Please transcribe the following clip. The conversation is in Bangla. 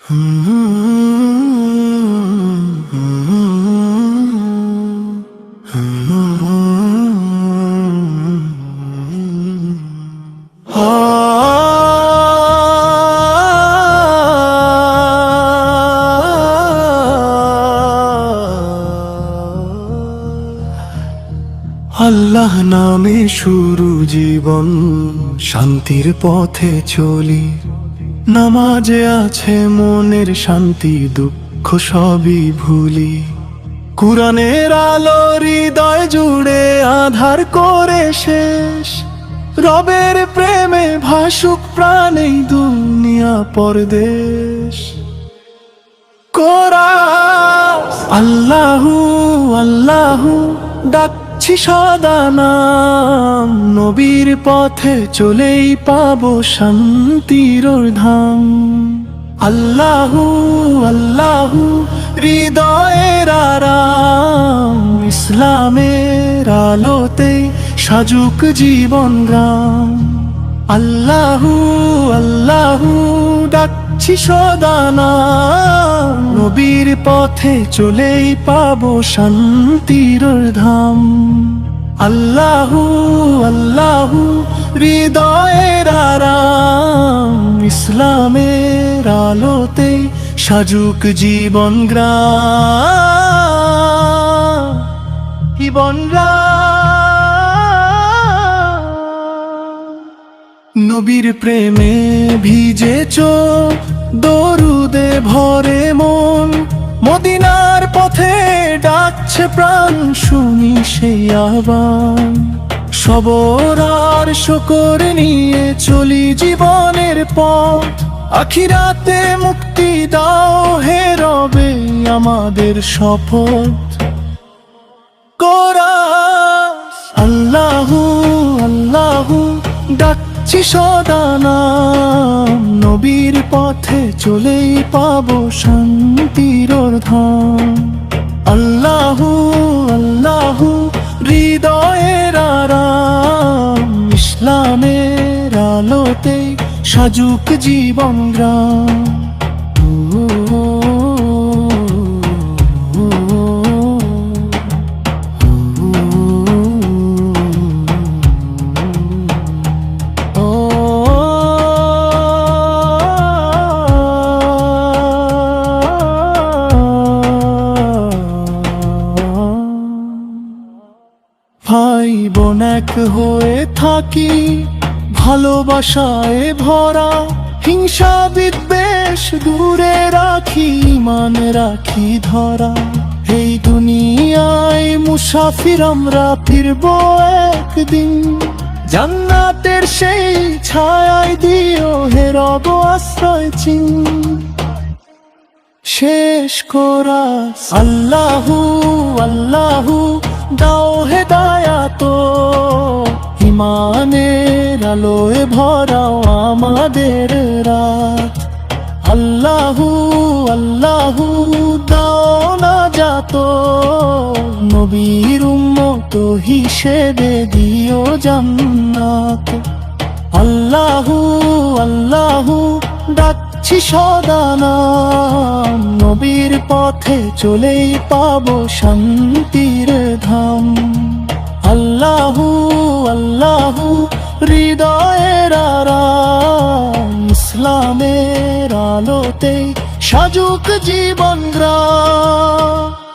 আল্লাহ নামে শুরু জীবন শান্তির পথে চলি। নামাজে আছে মনের শান্তি, দুঃখ সবই ভুলি। কোরআনের আলো হৃদয় জুড়ে আধার করে শেষ। রবের প্রেমে ভাসুক প্রাণেই দুনিয়া পরদেশ। আল্লাহু আল্লাহু, ডাকছি সদা নাম। নবীর পথে চলেই পাবো শান্তির ধাম। আল্লাহু আল্লাহু, হৃদয়ের আরাম, ইসলামের আলোতে সাজুক জীবন গ্রাম। আল্লাহু আল্লাহু, ডাকছি সদানা নবীর পথে চলেই পাবো শান্তির ধাম। আল্লাহু আল্লাহু, হৃদয়ের আরাম, ইসলামের আলোতে সাজুক জীবন গ্রাম। নবীর প্রেমে ভিজে দরুদে ভরে মন, মদিনার ডাকছে প্রাণ, শুনি সেই আহ্বান। সবর আর শকর নিয়ে চলি জীবনের পথ। আখিরাতে মুক্তি দাও হে রবে আমাদের শপথ। কোরআন আল্লাহু আল্লাহু, ডাকছি সদা নাম। নবীর পথে চলেই পাবো শান্তির ধাম। আল্লাহু আল্লাহু হৃদয়ের আরাম ইসলামের আলোতে সাজুক জীবন গ্রাম। ভাই বোন এক হয়ে থাকি, ভালোবাসায় ভরা, হিংসা বিদ্বেষ দূরে রাখি, মান রাখি ধরা। এই দুনিয়ায় মুসাফির আমরা ফিরব একদিন, জান্নাতের সেই ছায় দিও হে রব আশ্রয় চিন। শেষ করাস আল্লাহু আল্লাহু, দাও হে দয়া তো ইমানের আলোয় ভরাও আমাদের রাত। আল্লাহু আল্লাহু দাও না যাত নবীর উম্মত হিসেবে দিও জান্নাত। আল্লাহু আল্লাহু ডাকছি সদা নাম। নবীর পথে চলেই পাবো শান্তির ধাম। আল্লাহু আল্লাহু হৃদয়ের আরাম ইসলামের আলোতে সাজুক জীবন গ্রাম।